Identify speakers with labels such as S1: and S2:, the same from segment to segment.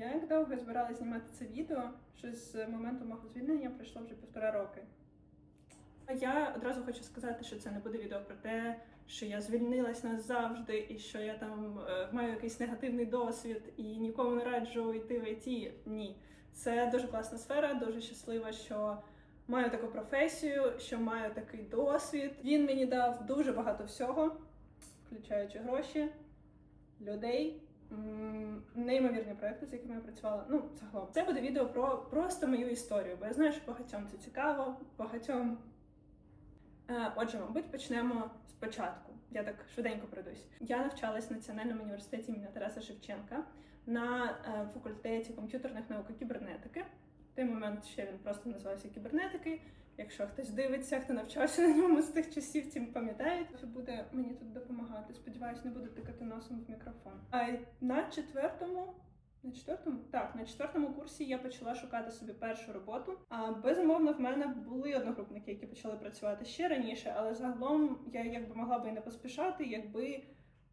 S1: Я як довго збиралася знімати це відео, що з моменту мого звільнення пройшло вже півтора роки. А Я одразу хочу сказати, що це не буде відео про те, що я звільнилась назавжди, і що я там е, маю якийсь негативний досвід і нікому не раджу йти в ІТ. Ні. Це дуже класна сфера, дуже щаслива, що маю таку професію, що маю такий досвід. Він мені дав дуже багато всього, включаючи гроші, людей. Неймовірні проекти, з якими я працювала. Ну, загалом. Це буде відео про просто мою історію, бо я знаю, що багатьом це цікаво, багатьом Е, Отже, мабуть, почнемо спочатку. Я так швиденько пройдусь. Я навчалась в Національному університеті імені Тараса Шевченка на е, факультеті комп'ютерних наук і кібернетики. Той момент ще він просто називався кібернетики. Якщо хтось дивиться, хто навчався на ньому з тих часів, ті пам'ятають, що буде мені тут допомагати. Сподіваюсь, не буду тикати носом в мікрофон. А на четвертому на четвертому так на четвертому курсі я почала шукати собі першу роботу. А безумовно, в мене були одногрупники, які почали працювати ще раніше, але загалом я якби могла би і не поспішати, якби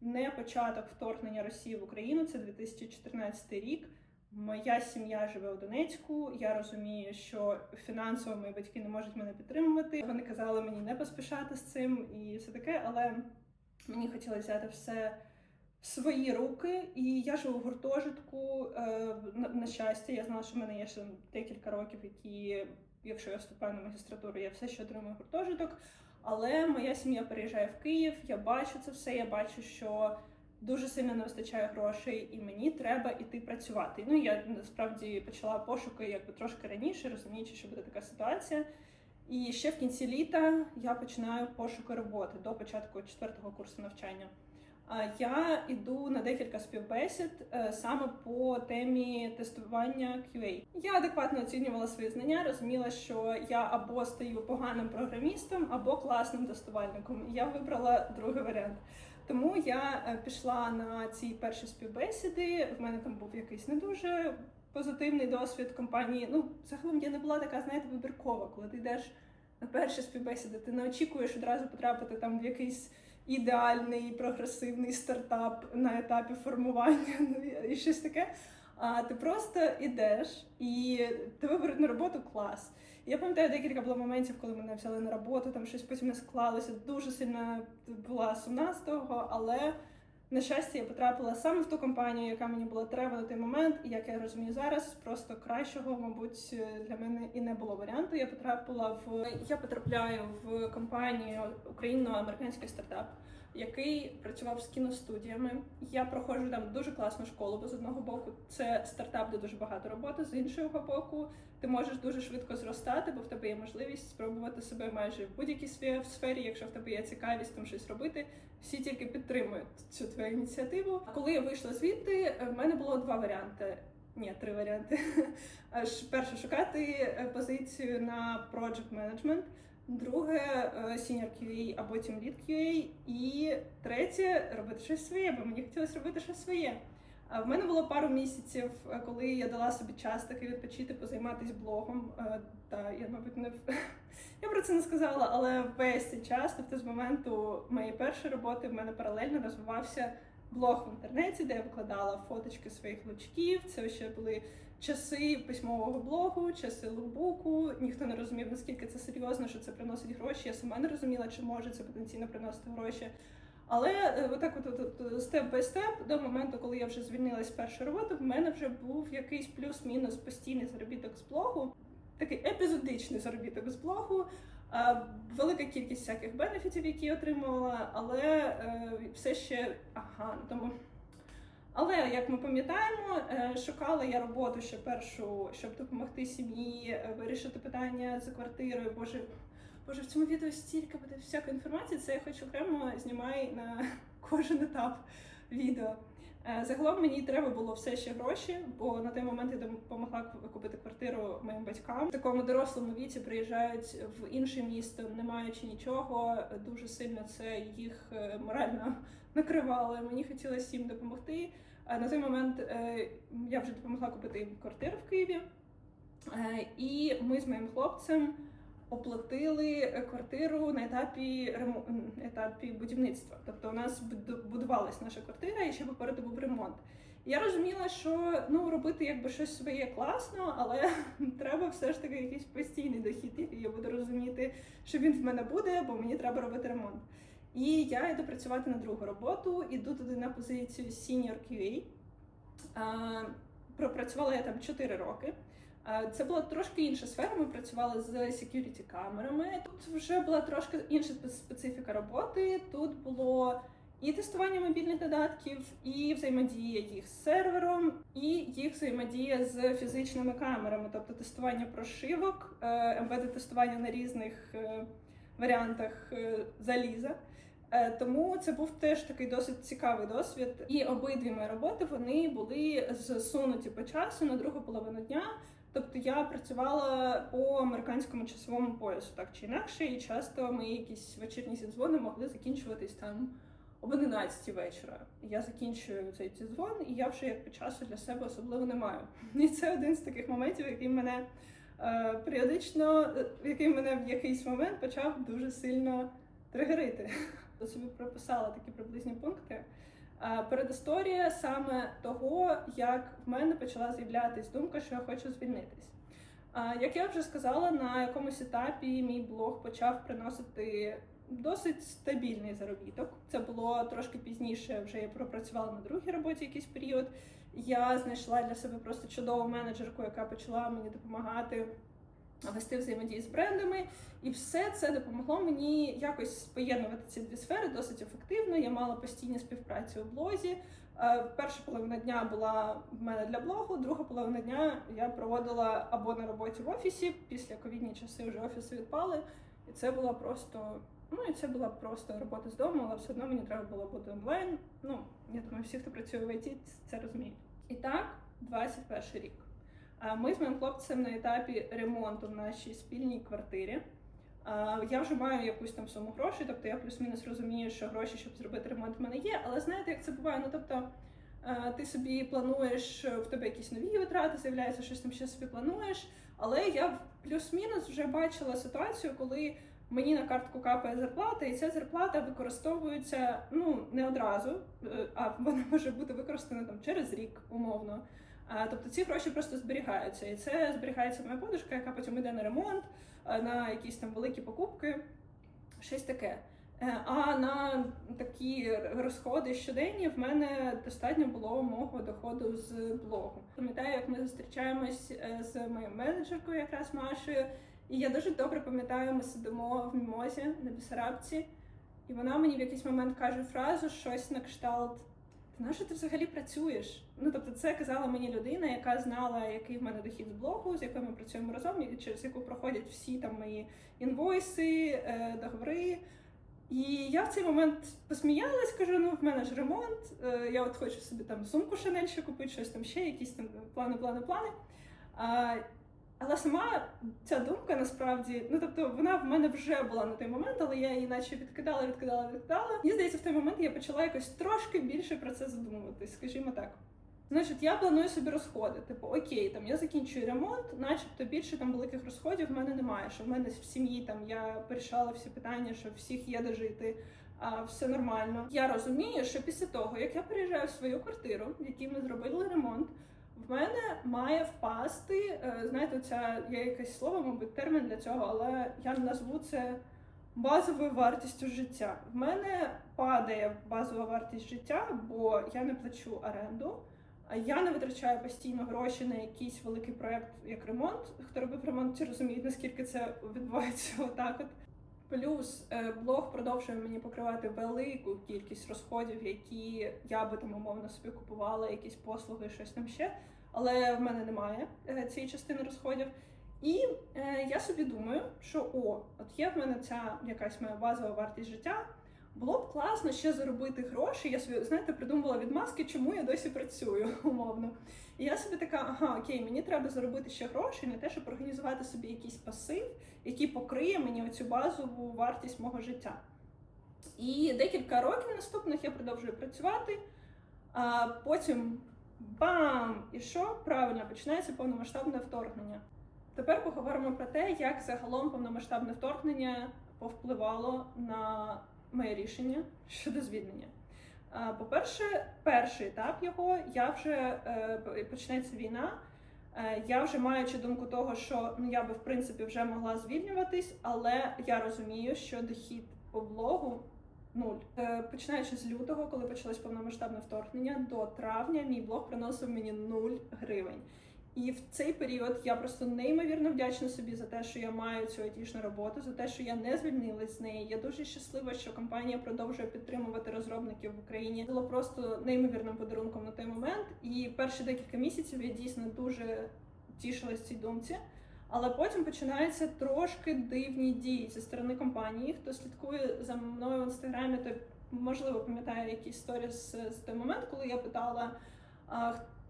S1: не початок вторгнення Росії в Україну. Це 2014 рік. Моя сім'я живе у Донецьку. Я розумію, що фінансово мої батьки не можуть мене підтримувати. Вони казали мені не поспішати з цим і все таке, але мені хотілося взяти все в свої руки, і я живу в гуртожитку. Е, на, щастя, я знала, що в мене є ще декілька років, які, якщо я вступаю на магістратуру, я все ще отримую гуртожиток. Але моя сім'я переїжджає в Київ. Я бачу це все. Я бачу, що дуже сильно не вистачає грошей, і мені треба іти працювати. Ну я насправді почала пошуки якби трошки раніше, розуміючи, що буде така ситуація. І ще в кінці літа я починаю пошуки роботи до початку четвертого курсу навчання. А Я йду на декілька співбесід е, саме по темі тестування QA. Я адекватно оцінювала свої знання, розуміла, що я або стаю поганим програмістом, або класним тестувальником. Я вибрала другий варіант. Тому я е, пішла на ці перші співбесіди. В мене там був якийсь не дуже позитивний досвід компанії. Ну, загалом я не була така, знаєте, вибіркова, коли ти йдеш на перші співбесіди, ти не очікуєш одразу потрапити там в якийсь ідеальний прогресивний стартап на етапі формування ну, і щось таке. А ти просто йдеш і тебе беруть на роботу клас. Я пам'ятаю декілька було моментів, коли мене взяли на роботу, там щось потім не склалося. Дуже сильно була сумна з того, але на щастя я потрапила саме в ту компанію, яка мені була треба на той момент, і як я розумію зараз, просто кращого, мабуть, для мене і не було варіанту. Я потрапила в я потрапляю в компанію україно-американський стартап, який працював з кіностудіями. Я проходжу там дуже класну школу, бо з одного боку це стартап, де дуже багато роботи, з іншого боку, ти можеш дуже швидко зростати, бо в тебе є можливість спробувати себе майже в будь-якій сфері- якщо в тебе є цікавість там щось робити. Всі тільки підтримують цю твою ініціативу. Коли я вийшла звідти, в мене було два варіанти. Ні, три варіанти. Аж перше шукати е, позицію на project management, друге е, senior QA або team lead QA, і третє робити щось своє, бо мені хотілося робити щось своє. В мене було пару місяців, е, коли я дала собі час таки відпочити, позайматися блогом. Е, Та я, мабуть, не я про це не сказала, але весь цей час, тобто з моменту моєї першої роботи, в мене паралельно розвивався блог в інтернеті, де я викладала фоточки своїх лучків. Це ще були часи письмового блогу, часи лукбуку. Ніхто не розумів, наскільки це серйозно, що це приносить гроші. Я сама не розуміла, чи може це потенційно приносити гроші. Але е, отак, от, степ бай степ, до моменту, коли я вже звільнилась з першої роботи, в мене вже був якийсь плюс-мінус постійний заробіток з блогу, такий епізодичний заробіток з блогу. Велика кількість всяких бенефітів, які я отримувала, але е, все ще ага, ну, тому. Але як ми пам'ятаємо, е, шукала я роботу ще першу, щоб допомогти сім'ї е, вирішити питання за квартирою. Боже, боже, в цьому відео стільки буде всякої інформації. Це я хоч окремо знімаю на кожен етап відео. Е, Загалом мені треба було все ще гроші, бо на той момент я допомогла купити квартиру моїм батькам. В такому дорослому віці приїжджають в інше місто, не маючи нічого. Дуже сильно це їх е, морально накривало. Мені хотілося їм допомогти. На той момент е, я вже допомогла купити їм квартиру в Києві. І ми з моїм хлопцем оплатили е, квартиру на етапі ремо... етапі будівництва. Тобто у нас буду- будувалась наша квартира, і ще попереду був ремонт. Я розуміла, що ну робити якби щось своє класно, але треба все ж таки якийсь постійний дохід, який я буду розуміти, що він в мене буде, бо мені треба робити ремонт. І я йду працювати на другу роботу, іду туди на позицію Senior QA. А, пропрацювала я там 4 роки. А, Це була трошки інша сфера. Ми працювали з security камерами. Тут вже була трошки інша специфіка роботи. Тут було і тестування мобільних додатків, і взаємодія їх з сервером, і їх взаємодія з фізичними камерами, тобто тестування прошивок, МВД тестування на різних е, варіантах е, заліза. Е, Тому це був теж такий досить цікавий досвід. І обидві мої роботи вони були зсунуті по часу на другу половину дня. Тобто я працювала по американському часовому поясу, так чи інакше, і часто мої якісь вечірні зідзвони могли закінчуватись там об 11 вечора. Я закінчую цей зідзвон, і я вже як по часу для себе особливо не маю. І це один з таких моментів, який мене е, періодично, е, який мене в якийсь момент почав дуже сильно тригерити. Я собі прописала такі приблизні пункти. Передісторія саме того, як в мене почала з'являтись думка, що я хочу звільнитись. Як я вже сказала, на якомусь етапі мій блог почав приносити досить стабільний заробіток. Це було трошки пізніше. Вже я пропрацювала на другій роботі якийсь період. Я знайшла для себе просто чудову менеджерку, яка почала мені допомагати вести взаємодії з брендами, і все це допомогло мені якось поєднувати ці дві сфери досить ефективно. Я мала постійну співпрацю у блозі. Е, Перша половина дня була в мене для блогу, друга половина дня я проводила або на роботі в офісі. Після ковідні часи вже офіси відпали, і це була просто. Ну і це була просто робота з дому, але все одно мені треба було бути онлайн. Ну я думаю, всі, хто працює в ІТ, це розуміють. І так, 21 рік. Ми з моїм хлопцем на етапі ремонту в нашій спільній квартирі. Я вже маю якусь там суму грошей, тобто я плюс-мінус розумію, що гроші, щоб зробити ремонт, в мене є. Але знаєте, як це буває? Ну тобто е, ти собі плануєш, в тебе якісь нові витрати, з'являється щось там ще собі плануєш. Але я плюс-мінус вже бачила ситуацію, коли мені на картку капає зарплата, і ця зарплата використовується ну не одразу, е, а вона може бути використана там через рік, умовно. Тобто ці гроші просто зберігаються, і це зберігається моя подушка, яка потім йде на ремонт, на якісь там великі покупки, щось таке. Е, А на такі розходи щоденні в мене достатньо було мого доходу з блогу. Пам'ятаю, як ми зустрічаємось е, з моєю менеджеркою, якраз Машею, і я дуже добре пам'ятаю, ми сидимо в мімозі на Бісарабці, і вона мені в якийсь момент каже фразу щось на кшталт. На що ти взагалі працюєш? Ну тобто, це казала мені людина, яка знала, який в мене дохід з блогу, з якою ми працюємо разом, і через яку проходять всі там мої інвойси, е, договори. І я в цей момент посміялась, кажу: ну в мене ж ремонт, е, я от хочу собі там сумку Шанель ще купити, щось там ще, якісь там плани, плани, плани. Але сама ця думка насправді, ну тобто вона в мене вже була на той момент, але я її наче відкидала, відкидала, відкидала. Мені здається, в той момент я почала якось трошки більше про це задумуватись, скажімо так. Значить, я планую собі розходи. Типу, окей, там я закінчую ремонт, начебто більше там великих розходів в мене немає. Що в мене в сім'ї там я порішала всі питання, що всіх є де жити, а все нормально. Я розумію, що після того, як я переїжджаю в свою квартиру, в якій ми зробили ремонт, в мене має впасти. е, Знаєте, ця є якесь слово, мабуть, термін для цього, але я назву це базовою вартістю життя. В мене падає базова вартість життя, бо я не плачу оренду. А я не витрачаю постійно гроші на якийсь великий проект, як ремонт. Хто робив ремонт, ті розуміють, наскільки це відбувається отак. От плюс е, блог продовжує мені покривати велику кількість розходів, які я би там умовно собі купувала, якісь послуги, щось там ще. Але в мене немає е, цієї частини розходів. І е, я собі думаю, що о, от є в мене ця якась моя базова вартість життя. Було б класно ще заробити гроші. Я собі, знаєте, придумувала відмазки, чому я досі працюю, умовно. І я собі така, ага, окей, мені треба заробити ще гроші на те, щоб організувати собі якийсь пасив, який покриє мені оцю базову вартість мого життя. І декілька років наступних я продовжую працювати, а потім бам! І що? Правильно, починається повномасштабне вторгнення. Тепер поговоримо про те, як загалом повномасштабне вторгнення повпливало на моє рішення щодо звільнення. По-перше, перший етап його я вже е, почнеться війна. Е, Я вже маючи думку того, що ну я би в принципі вже могла звільнюватись, але я розумію, що дохід по блогу нуль. Е, Починаючи з лютого, коли почалось повномасштабне вторгнення, до травня мій блог приносив мені нуль гривень. І в цей період я просто неймовірно вдячна собі за те, що я маю цю айтішну роботу, за те, що я не звільнилась з неї. Я дуже щаслива, що компанія продовжує підтримувати розробників в Україні. Було просто неймовірним подарунком на той момент. І перші декілька місяців я дійсно дуже тішилась цій думці. Але потім починаються трошки дивні дії зі сторони компанії. Хто слідкує за мною в інстаграмі, то можливо пам'ятає якісь історії з, з той момент, коли я питала.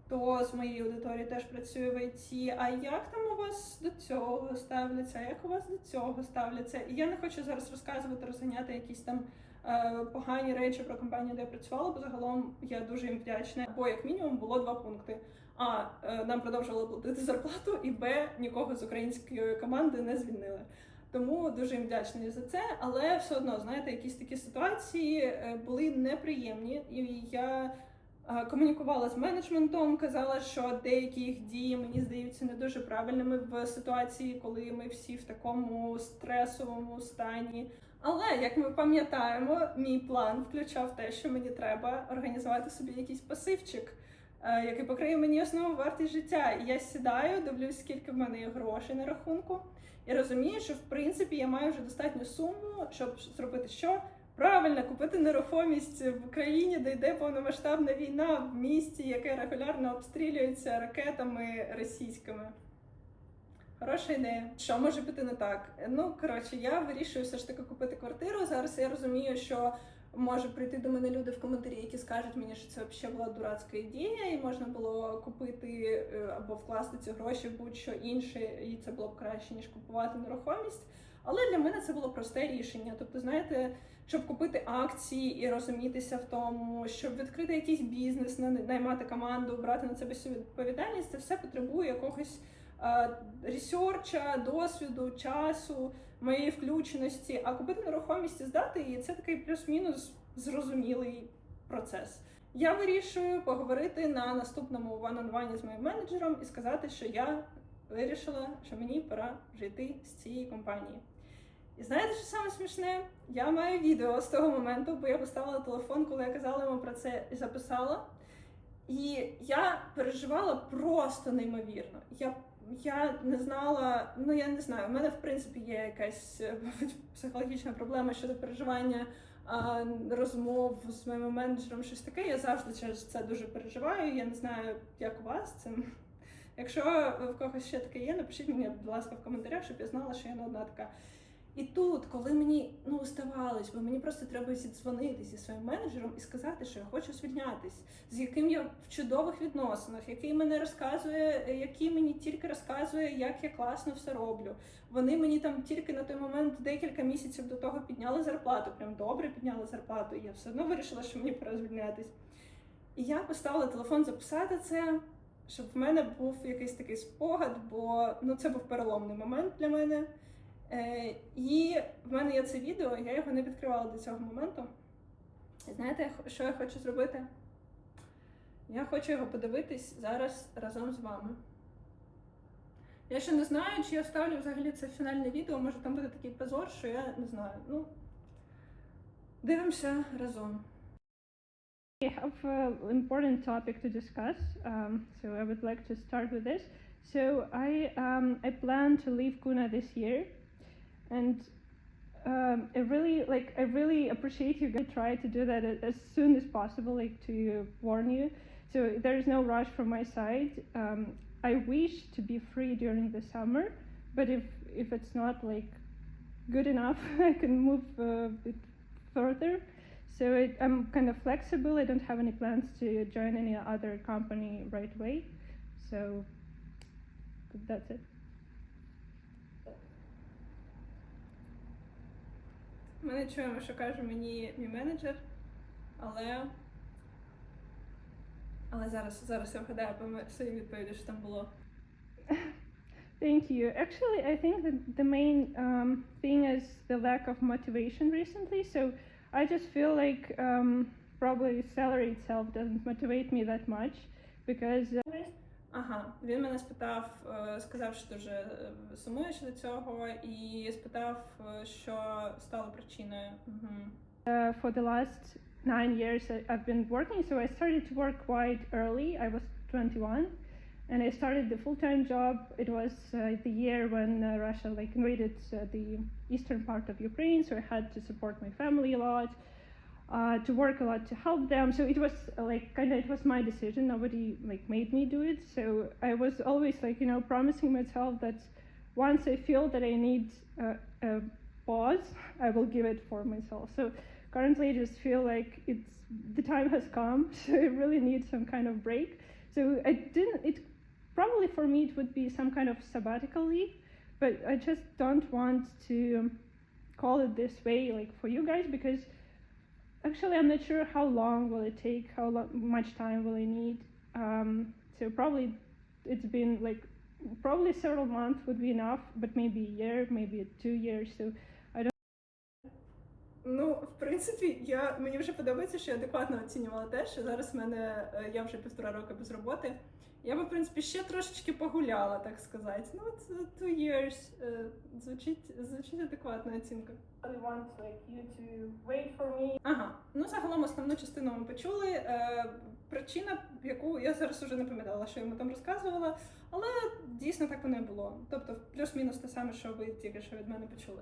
S1: Хто з моєї аудиторії теж працює в ІТ, а як там у вас до цього ставляться, як у вас до цього ставляться? І я не хочу зараз розказувати, розганяти якісь там е, погані речі про компанію, де я працювала, бо загалом я дуже їм вдячна. Бо як мінімум було два пункти. А е, нам продовжували платити зарплату, і Б нікого з української команди не звільнили. Тому дуже їм вдячна за це, але все одно, знаєте, якісь такі ситуації е, були неприємні, і я комунікувала з менеджментом, казала, що деякі їх дії мені здаються не дуже правильними в ситуації, коли ми всі в такому стресовому стані. Але як ми пам'ятаємо, мій план включав те, що мені треба організувати собі якийсь пасивчик, е, який покриє мені основну вартість життя. І я сідаю, дивлюсь, скільки в мене є грошей на рахунку, і розумію, що в принципі я маю вже достатню суму, щоб зробити що. Правильно, купити нерухомість в Україні, де йде повномасштабна війна в місті, яке регулярно обстрілюється ракетами російськими. Хороша ідея. Що може піти не так? Ну коротше, я вирішую все ж таки купити квартиру. Зараз я розумію, що може прийти до мене люди в коментарі, які скажуть мені, що це взагалі була дурацька ідея, і можна було купити е, або вкласти ці гроші в будь-що інше, і це було б краще ніж купувати нерухомість. Але для мене це було просте рішення. Тобто, знаєте, щоб купити акції і розумітися в тому, щоб відкрити якийсь бізнес, наймати команду, брати на себе всю відповідальність, це все потребує якогось е, ресерча, досвіду, часу, моєї включеності. А купити нерухомість і здати її це такий плюс-мінус зрозумілий процес. Я вирішую поговорити на наступному one-on-one з моїм менеджером і сказати, що я вирішила, що мені пора вже йти з цієї компанії. І знаєте, що саме смішне? Я маю відео з того моменту, бо я поставила телефон, коли я казала йому про це і записала. І я переживала просто неймовірно. Я, я не знала, ну я не знаю, у мене в принципі є якась психологічна проблема щодо переживання а, розмов з моїм менеджером, щось таке. Я завжди через це дуже переживаю. Я не знаю, як у вас це. Якщо в когось ще таке є, напишіть мені, будь ласка, в коментарях, щоб я знала, що я не одна така. І тут, коли мені ну здавалось, бо мені просто треба зідзвонити зі своїм менеджером і сказати, що я хочу звільнятись, з яким я в чудових відносинах, який мене розказує, який мені тільки розказує, як я класно все роблю. Вони мені там тільки на той момент декілька місяців до того підняли зарплату, прям добре підняли зарплату. І я все одно вирішила, що мені пора звільнятись. І я поставила телефон записати це, щоб в мене був якийсь такий спогад, бо ну це був переломний момент для мене. Е, і в мене є це відео, я його не відкривала до цього моменту. Знаєте, що я хочу зробити? Я хочу його подивитись зараз разом з вами. Я ще не знаю, чи я вставлю взагалі це фінальне відео, може там буде такий позор, що я не знаю. Ну, дивимося разом.
S2: We have an important topic to discuss, um, so I would like to start with this. So I um, I plan to leave Kuna this year, and um, I really like I really appreciate you guys try to do that as soon as possible, like to warn you. So there is no rush from my side. Um, I wish to be free during the summer, but if if it's not like good enough, I can move uh, a bit further. So it, I'm kind of flexible. I don't have any plans to join any other company right away. So th- that's it.
S1: Ми не чуємо, що каже мені мій менеджер, але. Але зараз, зараз я вгадаю по мо- своїй відповіді, що там було.
S2: Thank you. Actually, I think that the main um, thing is the lack of motivation recently. So I just feel like um, probably salary itself doesn't motivate me that much because uh,
S1: Ага, він мене спитав, е, сказав, що дуже е, сумуєш до цього, і спитав, е, що стало причиною. Угу.
S2: uh, for the last nine years I- I've been working. So I started to work quite early. I was 21, and I started the full-time job. It was uh, the year when uh, Russia like invaded uh, the eastern part of Ukraine, so I had to support my family a lot. Uh, to work a lot to help them, so it was uh, like kind of it was my decision. Nobody like made me do it. So I was always like you know promising myself that once I feel that I need uh, a pause, I will give it for myself. So currently I just feel like it's the time has come so i really need some kind of break so i didn't it probably for me it would be some kind of sabbatical leave but i just don't want to um, call it this way like for you guys because actually i'm not sure how long will it take how lo- much time will i need um, so probably it's been like probably several months would be enough but maybe a year maybe two years so
S1: Ну, в принципі, я мені вже подобається, що я адекватно оцінювала те, що зараз в мене е, я вже півтора роки без роботи. Я би, в принципі, ще трошечки погуляла, так сказати. Ну, от е, two years е, звучить, звучить адекватна оцінка. I want like you to wait for me. Ага, ну загалом основну частину ми почули. Е, причина, яку я зараз уже не пам'ятала, що я йому там розказувала, але дійсно так воно і було. Тобто, плюс-мінус те саме, що ви тільки що від мене почули.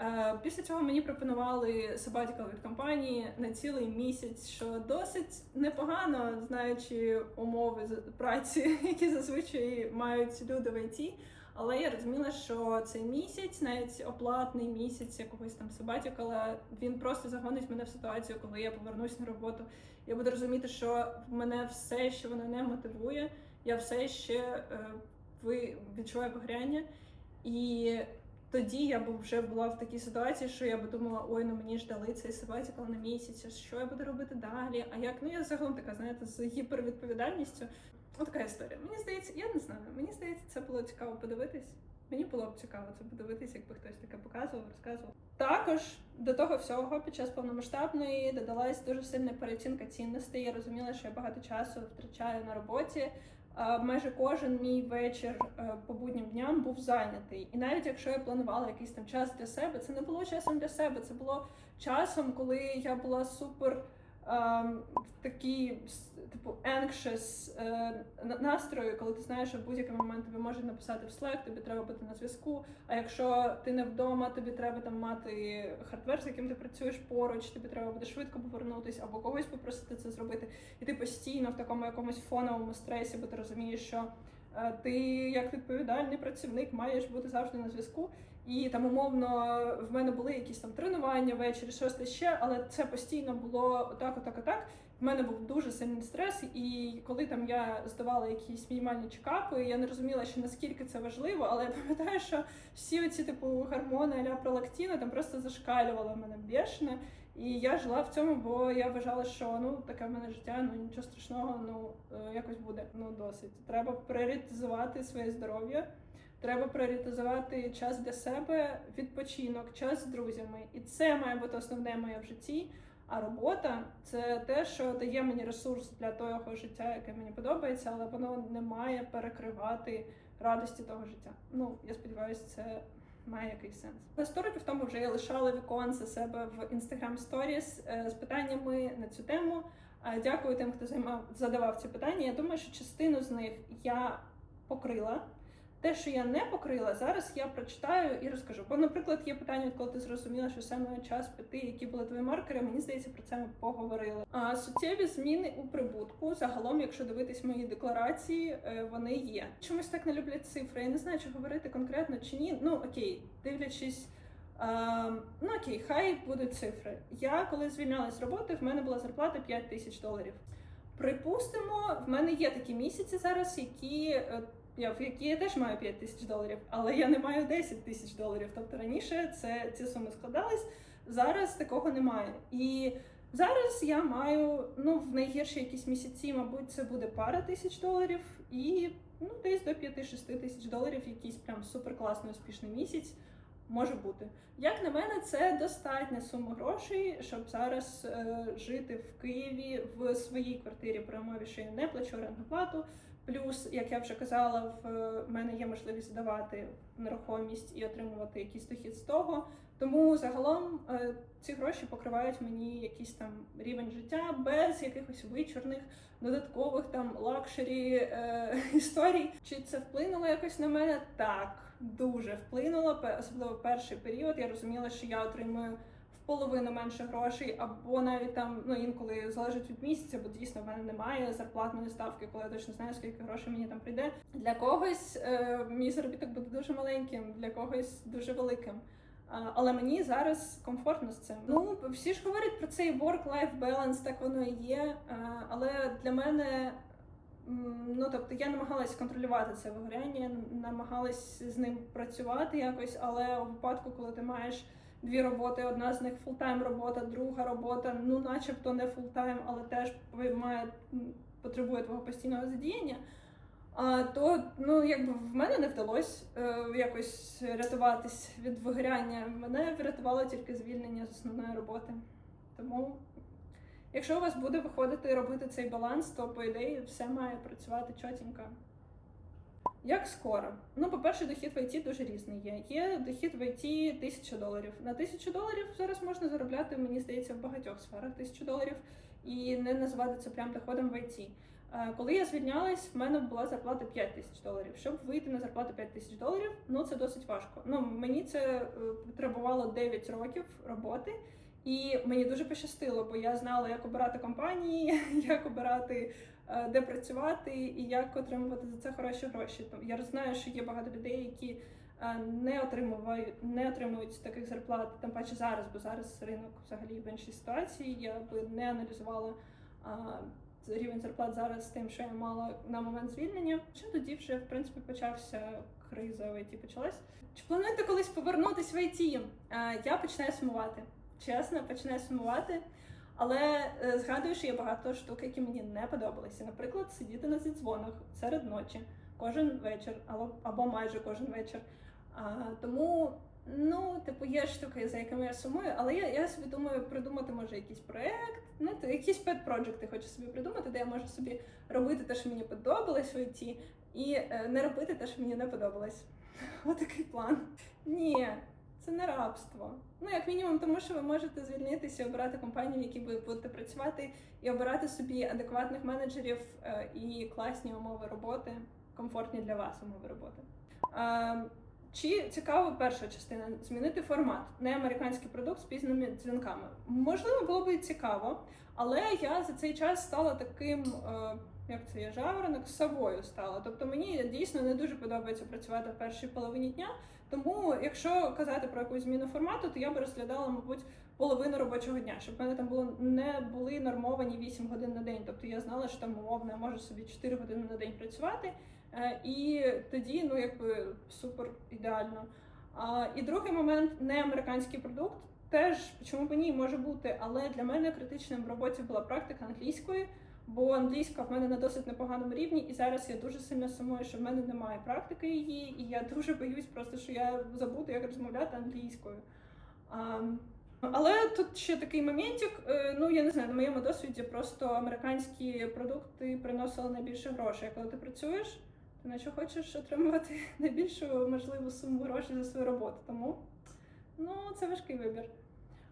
S1: Е, Після цього мені пропонували sabbatical від компанії на цілий місяць, що досить непогано, знаючи умови праці, які зазвичай мають люди в ІТ. Але я розуміла, що цей місяць, навіть оплатний місяць якогось там sabbatical, він просто загонить мене в ситуацію, коли я повернусь на роботу. Я буду розуміти, що мене все, що воно не мотивує, я все ще е, відчуваю вигоряння. І тоді я б вже була в такій ситуації, що я б думала, ой, ну мені ж дали цей sabbatical на місяць, що я буду робити далі? А як? Ну я загалом така, знаєте, з гіпервідповідальністю. Ось така історія. Мені здається, я не знаю. Мені здається, це було цікаво подивитись. Мені було б цікаво це подивитись, якби хтось таке показував, розказував. Також до того всього під час повномасштабної додалась дуже сильна переоцінка цінностей. Я розуміла, що я багато часу втрачаю на роботі. А, Майже кожен мій вечір е, по буднім дням був зайнятий. І навіть якщо я планувала якийсь там час для себе, це не було часом для себе. Це було часом, коли я була супер ем, в такій типу anxious е, на- настрою, коли ти знаєш, що в будь-який момент тобі можуть написати в Slack, тобі треба бути на зв'язку. А якщо ти не вдома, тобі треба там мати хардвер, з яким ти працюєш поруч, тобі треба буде швидко повернутися або когось попросити це зробити. І ти постійно в такому якомусь фоновому стресі, бо ти розумієш, що е, ти як відповідальний працівник маєш бути завжди на зв'язку. І там умовно в мене були якісь там тренування ввечері, щось ще, але це постійно було отак, отак, отак. В мене був дуже сильний стрес, і коли там я здавала якісь мінімальні чекапи, я не розуміла, що наскільки це важливо, але я пам'ятаю, що всі оці типу гормони аля пролактіну там просто зашкалювали в мене бешено. І я жила в цьому, бо я вважала, що ну таке в мене життя, ну нічого страшного, ну е, якось буде. Ну досить. Треба пріоритизувати своє здоров'я. Треба пріоритизувати час для себе, відпочинок, час з друзями. І це має бути основне моє в житті. А робота це те, що дає мені ресурс для того життя, яке мені подобається, але воно не має перекривати радості того життя. Ну, я сподіваюся, це має якийсь сенс. На 100 років тому вже я лишала віконце себе в Instagram Stories е, з питаннями на цю тему. Е, Дякую тим, хто займав задавав ці питання. Я думаю, що частину з них я покрила. Те, що я не покрила, зараз я прочитаю і розкажу. Бо, наприклад, є питання, коли ти зрозуміла, що саме час піти, які були твої маркери. Мені здається, про це ми поговорили. А суттєві зміни у прибутку. Загалом, якщо дивитись мої декларації, е, вони є. Чомусь так не люблять цифри. Я не знаю, чи говорити конкретно чи ні. Ну окей, дивлячись. А, ну окей, хай будуть цифри. Я коли звільнялась з роботи, в мене була зарплата 5 тисяч доларів. Припустимо, в мене є такі місяці зараз, які е, я в які я теж маю 5 тисяч доларів, але я не маю 10 тисяч доларів. Тобто раніше це ці суми складались, зараз такого немає. І зараз я маю ну в найгірші якісь місяці, мабуть, це буде пара тисяч доларів, і ну десь до 5-6 тисяч доларів, якийсь прям супер класний успішний місяць. може бути. Як на мене, це достатня сума грошей, щоб зараз е, жити в Києві в своїй квартирі при умові, що я не плачу орендну плату. Плюс, як я вже казала, в е, мене є можливість здавати нерухомість і отримувати якийсь дохід з того. Тому загалом е, ці гроші покривають мені якийсь там рівень життя без якихось вичорних додаткових там лакшері е, історій. Чи це вплинуло якось на мене? Так, дуже вплинуло. Особливо перший період. Я розуміла, що я отримую в половину менше грошей, або навіть там ну інколи залежить від місяця, бо дійсно в мене немає зарплатної ставки, коли я точно знаю, скільки грошей мені там прийде. Для когось е, мій заробіток буде дуже маленьким, для когось дуже великим. Але мені зараз комфортно з цим. Ну всі ж говорять про цей work-life balance, так воно і є. Але для мене ну тобто я намагалась контролювати це вигоряння, намагалась з ним працювати якось, але у випадку, коли ти маєш дві роботи, одна з них фултайм робота, друга робота, ну начебто не фултайм, але теж має потребує твого постійного задіяння. А то ну якби в мене не вдалося е, якось рятуватись від вигоряння. Мене врятувало тільки звільнення з основної роботи. Тому, якщо у вас буде виходити робити цей баланс, то по ідеї все має працювати чотенько. Як скоро? Ну, по-перше, дохід в ІТ дуже різний є. Є дохід в ІТ 1000 доларів. На 1000 доларів зараз можна заробляти, мені здається, в багатьох сферах 1000 доларів і не називати це прям доходом в ІТ. Е, Коли я звільнялась, в мене була зарплата 5 тисяч доларів. Щоб вийти на зарплату 5 тисяч доларів, ну це досить важко. Ну мені це е, потребувало 9 років роботи, і мені дуже пощастило, бо я знала, як обирати компанії, як обирати де працювати і як отримувати за це хороші гроші. Тому я знаю, що є багато людей, які е, не отримують, не отримують таких зарплат, тим паче зараз, бо зараз ринок взагалі в іншій ситуації. Я би не аналізувала. рівень зарплат зараз тим, що я мала на момент звільнення. Що тоді вже в принципі почався криза в ІТ почалась. Чи плануєте колись повернутись в ІТ? Е, Я починаю сумувати. Чесно, починаю сумувати. Але е, згадую, що є багато штук, які мені не подобалися. Наприклад, сидіти на зідзвонах серед ночі кожен вечір, або, або майже кожен вечір. А, тому, ну, типу, є штуки, за якими я сумую, але я, я собі думаю придумати може якийсь проект, ну, то якісь пет проджекти хочу собі придумати, де я можу собі робити те, що мені подобалось в ІТ, і е, не робити те, що мені не подобалось. Отакий план. Ні, це не рабство. Ну, як мінімум, тому що ви можете звільнитися, обирати компанію, в якій ви будете працювати, і обирати собі адекватних менеджерів е, і класні умови роботи, комфортні для вас умови роботи. Е, Чи цікава перша частина змінити формат, не американський продукт з пізними дзвінками? Можливо, було б і цікаво, але я за цей час стала таким, е, як це є жаворонок, совою стала. Тобто мені дійсно не дуже подобається працювати в першій половині дня. Тому, якщо казати про якусь зміну формату, то я би розглядала, мабуть, половину робочого дня, щоб в мене там було не були нормовані 8 годин на день. Тобто я знала, що там умовно я можу собі 4 години на день працювати. Е, І тоді, ну якби супер ідеально. І другий момент не американський продукт. Теж чому б ні, може бути, але для мене критичним в роботі була практика англійської, бо англійська в мене на досить непоганому рівні, і зараз я дуже сильно сумую, що в мене немає практики її, і я дуже боюсь просто, що я забуду, як розмовляти англійською. А, але тут ще такий моментик, е, ну я не знаю, на моєму досвіді просто американські продукти приносили найбільше грошей. Коли ти працюєш, ти наче хочеш отримувати найбільшу можливу суму грошей за свою роботу. Тому ну це важкий вибір.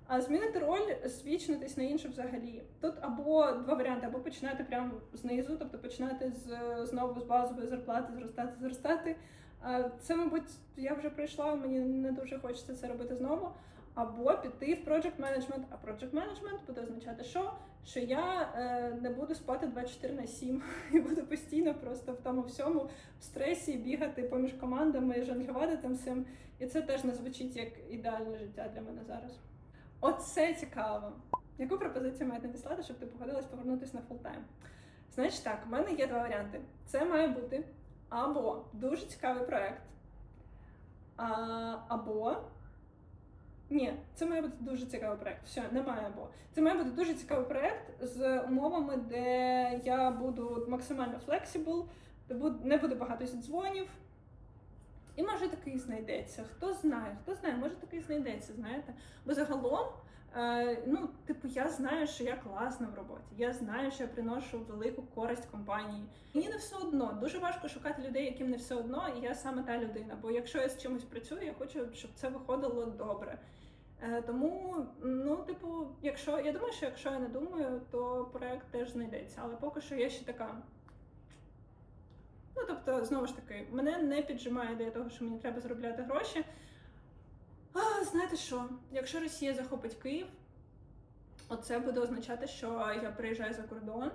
S1: А змінити роль, свічнитись на іншу взагалі. Тут або два варіанти, або починати прямо знизу, тобто починати з знову з базової зарплати, зростати, зростати. Це, мабуть, я вже пройшла, мені не дуже хочеться це робити знову. Або піти в project management, а project management буде означати, що? Що я е, не буду спати 24 на 7 і буду постійно просто в тому всьому в стресі бігати поміж командами, жонглювати тим всім. І це теж не звучить як ідеальне життя для мене зараз. Оце цікаво. Яку пропозицію маєте надіслати, щоб ти погодилась повернутися на фултайм? Значить так, у мене є два варіанти. Це має бути або дуже цікавий проект, а, або. Ні, це має бути дуже цікавий проект. Все, немає або. Це має бути дуже цікавий проект з умовами, де я буду максимально буд- не буде багато зідзвонів. І може такий знайдеться. Хто знає, хто знає, може такий знайдеться, знаєте. Бо загалом, е, ну, типу, я знаю, що я класна в роботі. Я знаю, що я приношу велику користь компанії. Мені не все одно. Дуже важко шукати людей, яким не все одно, і я саме та людина. Бо якщо я з чимось працюю, я хочу, щоб це виходило добре. Е, Тому, ну, типу, якщо я думаю, що якщо я не думаю, то проект теж знайдеться. Але поки що я ще така. Ну, тобто, знову ж таки, мене не піджимає ідея того, що мені треба заробляти гроші. А, знаєте що? Якщо Росія захопить Київ, оце буде означати, що я приїжджаю за кордон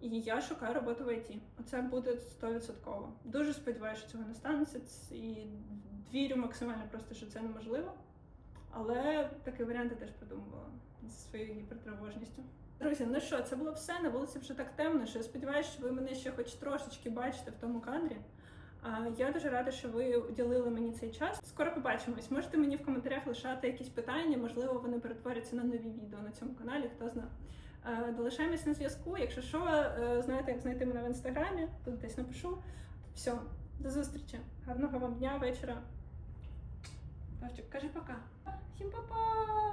S1: і я шукаю роботу в ІТ. Оце буде 100%. Дуже сподіваюся, що цього не станеться. І вірю максимально просто, що це неможливо. Але такий варіант я теж придумувала зі своєю гіпертривожністю. Друзі, ну що, це було все. На вулиці вже так темно, що я сподіваюся, що ви мене ще хоч трошечки бачите в тому кадрі. Я дуже рада, що ви уділили мені цей час. Скоро побачимось. Можете мені в коментарях лишати якісь питання, можливо, вони перетворяться на нові відео на цьому каналі, хто знає. Долишаємось на зв'язку. Якщо що, е, знаєте, як знайти мене в інстаграмі, тут десь напишу. Все, до зустрічі. Гарного вам дня, вечора. Павчик, кажи пока. Всім па-па!